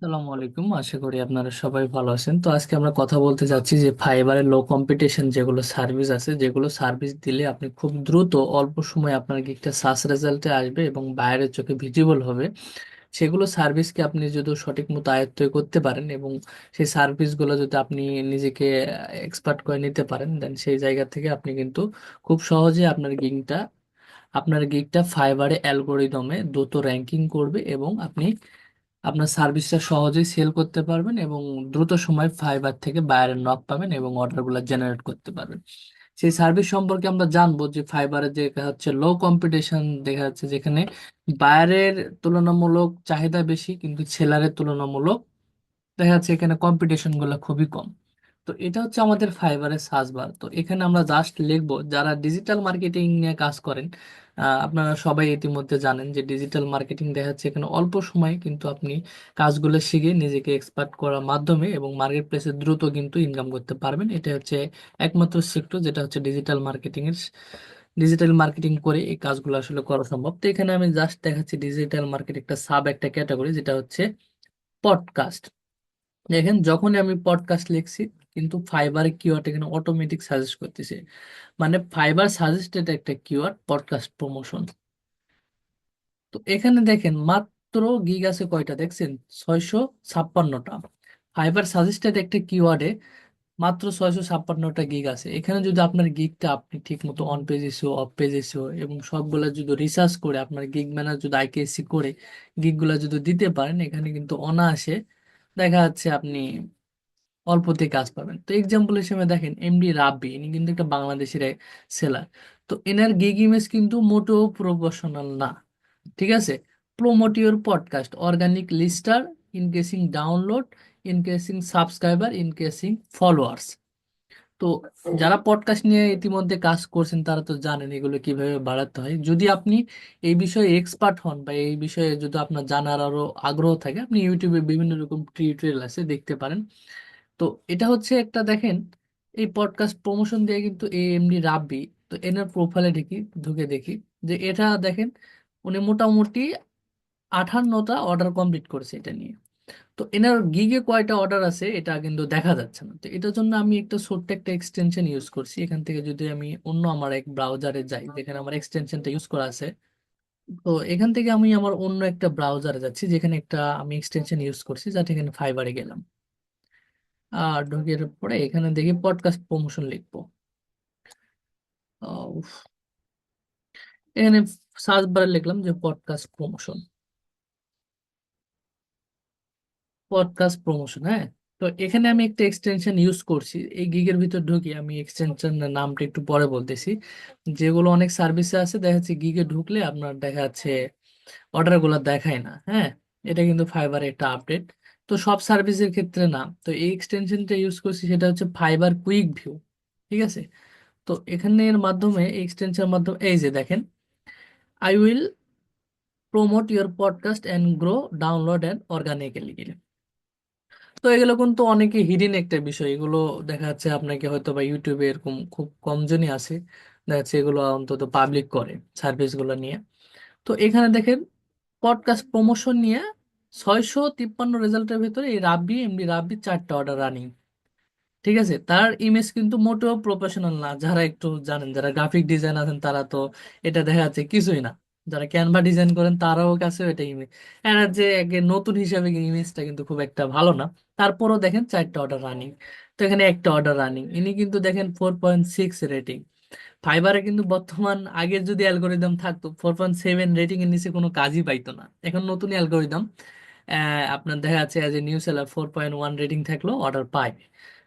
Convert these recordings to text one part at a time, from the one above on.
আসসালামু আলাইকুম। আশা করি আপনারা সবাই ভালো আছেন। তো আজকে আমরা কথা বলতে যাচ্ছি যে ফাইবারের লো কম্পিটিশন যেগুলো সার্ভিস আছে, যেগুলো সার্ভিস দিলে আপনি খুব দ্রুত অল্প সময়ে আপনার গিগটা সার্চ রেজাল্টে আসবে এবং বাইরের চোখে ভিজিবল হবে। সেগুলো সার্ভিসকে আপনি যদি সঠিক মতো আয়ত্ত করতে পারেন এবং সেই সার্ভিসগুলো যদি আপনি নিজেকে এক্সপার্ট করে নিতে পারেন দেন সেই জায়গা থেকে আপনি কিন্তু খুব সহজে আপনার গিগটা আপনার গিগটা ফাইবারে অ্যালগোরিদমে দ্রুত র্যাঙ্কিং করবে এবং আপনি আপনার সার্ভিসটা সহজেই সেল করতে পারবেন এবং দ্রুত সময় ফাইবার থেকে বায়ারের নক পাবেন এবং অর্ডারগুলো জেনারেট করতে পারবেন। সেই সার্ভিস সম্পর্কে আমরা জানব যে ফাইবারে যে হচ্ছে লো কম্পিটিশন দেখা যাচ্ছে যেখানে বায়ারের তুলনামূলক চাহিদা বেশি কিন্তু সেলারের তুলনামূলক দেখা যাচ্ছে এখানে কম্পিটিশনগুলো খুবই কম। তো এটা হচ্ছে আমাদের ফাইবারের সার্চ বার। তো এখানে আমরা জাস্ট লিখব, যারা ডিজিটাল মার্কেটিং নিয়ে কাজ করেন আপনারা সবাই ইতিমধ্যে জানেন যে ডিজিটাল মার্কেটিং দেখা যাচ্ছে এখানে অল্প সময়ে কিন্তু আপনি কাজগুলো শিখে নিজেকে এক্সপার্ট করার মাধ্যমে এবং মার্কেট প্লেসে দ্রুত কিন্তু ইনকাম করতে পারবেন। এটা হচ্ছে একমাত্র সেক্টর যেটা হচ্ছে ডিজিটাল মার্কেটিং এর ডিজিটাল মার্কেটিং করে এই কাজগুলো আসলে করা সম্ভব। তো এখানে আমি জাস্ট দেখাচ্ছি ডিজিটাল মার্কেটিং একটা সাব একটা ক্যাটাগরি যেটা হচ্ছে পডকাস্ট দেখেন, যখনই আমি পডকাস্ট লিখছি কিন্তু ফাইবার কিওয়ার্ড এখানে অটোমেটিক সাজেস্ট করতেছে। মানে ফাইবার সাজেস্টেড একটা কিওয়ার্ড পডকাস্ট প্রমোশন তো এখানে দেখেন, মাত্র গিগ আছে কয়টা? দেখছেন? ছয়শো ছাপ্পান্নটা। ফাইবার সাজেস্টেড একটা কিওয়ার্ডে মাত্র ছয়শো ছাপ্পান্নটা গিগ আছে। এখানে যদি আপনার গিগটা আপনি ঠিক মতো on page SEO off page SEO এবং সবগুলা যদি রিসার্চ করে, আপনার গিগ ম্যানেজ যদি আইকেএসসি করে গিগগুলা যদি দিতে পারেন, এখানে কিন্তু অনায়াসে দেখা যাচ্ছে আপনি অল্পতে কাজ পাবেন। তো এক্সাম্পল হিসেবে দেখেন এমডি রাব্বি, ইনি কিন্তু একটা বাংলাদেশের সেলার তো এনার গিগ ইমেজ কিন্তু মোটেও প্রফেশনাল না, ঠিক আছে? Promote your podcast organic listener increasing download increasing subscriber increasing followers তো যারা পডকাস্ট নিয়ে ইতিমধ্যে কাজ করছেন, তারা তো জানেন এগুলো কীভাবে বাড়াতে হয়। যদি আপনি এই বিষয়ে এক্সপার্ট হন বা এই বিষয়ে যদি আপনার জানার আরও আগ্রহ থাকে, আপনি ইউটিউবে বিভিন্ন রকম টিউটোরিয়াল আছে, দেখতে পারেন। তো এটা হচ্ছে একটা দেখেন, এই পডকাস্ট প্রমোশন দিয়ে কিন্তু এ এমডি রাব্বি, তো এনার প্রোফাইলে ঢুকি, ঢুকে দেখি যে এটা দেখেন, উনি মোটামুটি আঠান্নটা অর্ডার কমপ্লিট করেছে এটা নিয়ে। তো এনার গিগে কয়টা অর্ডার আছে এটা কিন্তু দেখা যাচ্ছে না। তো এটার জন্য আমি একটা ছোট্ট একটা এক্সটেনশন ইউজ করছি। এখান থেকে যদি আমি অন্য আমার এক ব্রাউজারে যাই, যেখানে আমার এক্সটেনশনটা ইউজ করা আছে, তো এখান থেকে আমি আমার অন্য একটা ব্রাউজারে যাচ্ছি, যেখানে একটা আমি এক্সটেনশন ইউজ করছি যাতে এখানে ফাইবারে গেলাম। ঢুকিয়ে পরে এখানে দেখি পডকাস্ট প্রমোশন লিখব। এখানে সার্চ বারে লিখলাম যে পডকাস্ট প্রমোশন পডকাস্ট প্রমোশন হ্যাঁ? তো এখানে আমি একটা এক্সটেনশন ইউজ করছি। এই গিগের ভিতর ঢুকি, আমি এক্সটেনশন নামটা একটু পরে বলতেছি। যেগুলো অনেক সার্ভিসে আছে, দেখা যাচ্ছে গিগে ঢুকলে আপনার দেখা যাচ্ছে অর্ডারগুলো দেখায় না হ্যাঁ? এটা কিন্তু ফাইবার একটা আপডেট তো সব সার্ভিসের ক্ষেত্রে না। তো এই এক্সটেনশনটা ইউজ করছি সেটা হচ্ছে ফাইবার কুইক ভিউ ঠিক আছে? তো এখানের মাধ্যমে এক্সটেনশনের মাধ্যমে, এই যে দেখেন I will promote your podcast and grow download and organically তো এগুলো কিন্তু অনেকে হিডেন একটা বিষয়। এগুলো দেখা যাচ্ছে আপনাকে হয়তো বা ইউটিউবে এরকম খুব কম জনই আছে। দেখা যাচ্ছে এগুলো অন্তত পাবলিক করে সার্ভিসগুলো নিয়ে। তো এখানে দেখেন পডকাস্ট প্রমোশন নিয়ে ছয়শো তিপ্পান্ন রেজাল্টের ভিতরে এই রাব্বি, এমডি রাব্বি চারটা অর্ডার রানিং ঠিক আছে? তার ইমেজ কিন্তু মোটেও প্রফেশনাল না। যারা একটু জানেন, যারা গ্রাফিক ডিজাইন আছেন, তারা তো এটা দেখা যাচ্ছে কিছুই না। যারা ক্যানভা ডিজাইন করেন, তারাও কাছে এটা ইমেজ এরা যে নতুন হিসাবে ইমেজটা কিন্তু খুব একটা ভালো না। তারপরও দেখেন চারটা অর্ডার রানিং তো এখানে একটা অর্ডার রানিং ইনি কিন্তু দেখেন ফোর পয়েন্ট সিক্স রেটিং ফাইবারে কিন্তু বর্তমান আগের যদি অ্যালগোরিদম থাকতো ফোর পয়েন্ট সেভেন রেটিং এর নিচে কোনো কাজই পাইতো না। এখন নতুন অ্যালগোরিদম আপনার দেখা যাচ্ছে a new seller four point one rating থাকলেও অর্ডার পায়।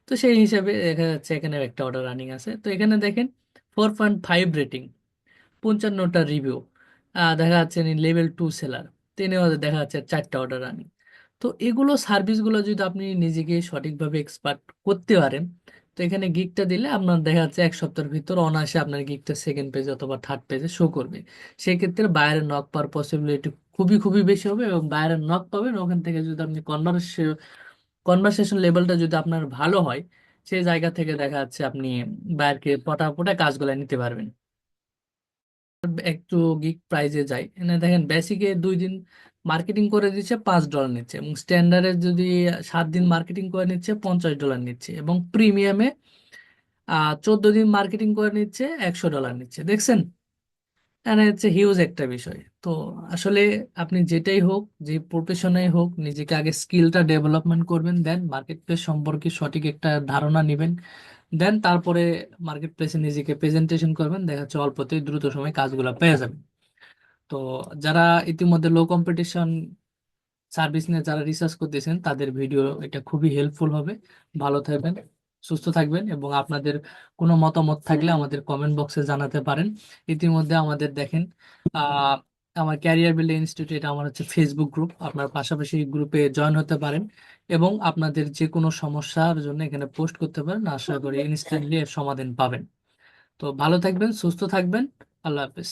তো সেই হিসাবে দেখা যাচ্ছে এখানে একটা অর্ডার রানিং আছে। তো এখানে দেখেন ফোর পয়েন্ট ফাইভ রেটিং পঞ্চান্নটা রিভিউ দেখা যাচ্ছে লেভেল টু সেলার তিনিও দেখা যাচ্ছে চারটা অর্ডার রানিং তো এগুলো সার্ভিসগুলো যদি আপনি নিজেকে সঠিকভাবে এক্সপার্ট করতে পারেন, তো এখানে গিকটা দিলে আপনার দেখা যাচ্ছে এক সপ্তাহের ভিতর অনায়াসে আপনার গিকটা সেকেন্ড পেজে অথবা থার্ড পেজে শো করবে। সেক্ষেত্রে বাইরে নক পাওয়ার পসিবিলিটি খুবই খুবই বেশি হবে এবং বাইরে নক পাবেন। ওখান থেকে যদি আপনি কনভারসেশন কনভারসেশন লেভেলটা যদি আপনার ভালো হয় সেই জায়গা থেকে দেখা যাচ্ছে আপনি বাইরকে পটা পটা কাজগুলো নিতে পারবেন। একটু গিগ প্রাইজে যাই। এখানে দেখেন বেসিকে দুই দিন মার্কেটিং করে দিচ্ছে, পাঁচ ডলার নিচ্ছে এবং স্ট্যান্ডার্ডে যদি সাত দিন মার্কেটিং করে নিচ্ছে, পঞ্চাশ ডলার নিচ্ছে এবং প্রিমিয়ামে চোদ্দ দিন মার্কেটিং করে নিচ্ছে, একশো ডলার নিচ্ছে। দেখছেন? এটা হচ্ছে হিউজ একটা বিষয়। তো আসলে আপনি যেটাই হোক, যে প্রফেশনেই হোক, নিজেকে আগে স্কিলটা ডেভেলপমেন্ট করবেন দেন মার্কেট প্লেস সম্পর্কে সঠিক একটা ধারণা নেবেন। দেন তারপরে মার্কেট প্লেসে নিজেকে প্রেজেন্টেশন করবেন, দেখা যাচ্ছে অল্পতেই দ্রুত সময় কাজগুলো পেয়ে যাবেন। তো যারা ইতিমধ্যে লো কম্পিটিশন সার্ভিস নিয়ে যারা রিসার্চ করতেছেন, তাদের ভিডিও এটা খুবই হেল্পফুল হবে। ভালো থাকবেন। সুস্থ থাকবেন এবং আপনাদের কোনো মতামত থাকলে আমাদের কমেন্ট বক্সে জানাতে পারেন। ইতিমধ্যে আমাদের দেখেন আমার ক্যারিয়ার বিল্ডিং ইনস্টিটিউট আমার হচ্ছে ফেসবুক গ্রুপ আপনার পাশাপাশি গ্রুপে জয়েন হতে পারেন এবং আপনাদের যে কোনো সমস্যার জন্য এখানে পোস্ট করতে পারেন। আশা করি ইনস্ট্যান্টলি এর সমাধান পাবেন। তো ভালো থাকবেন, সুস্থ থাকবেন, আল্লাহ হাফেজ।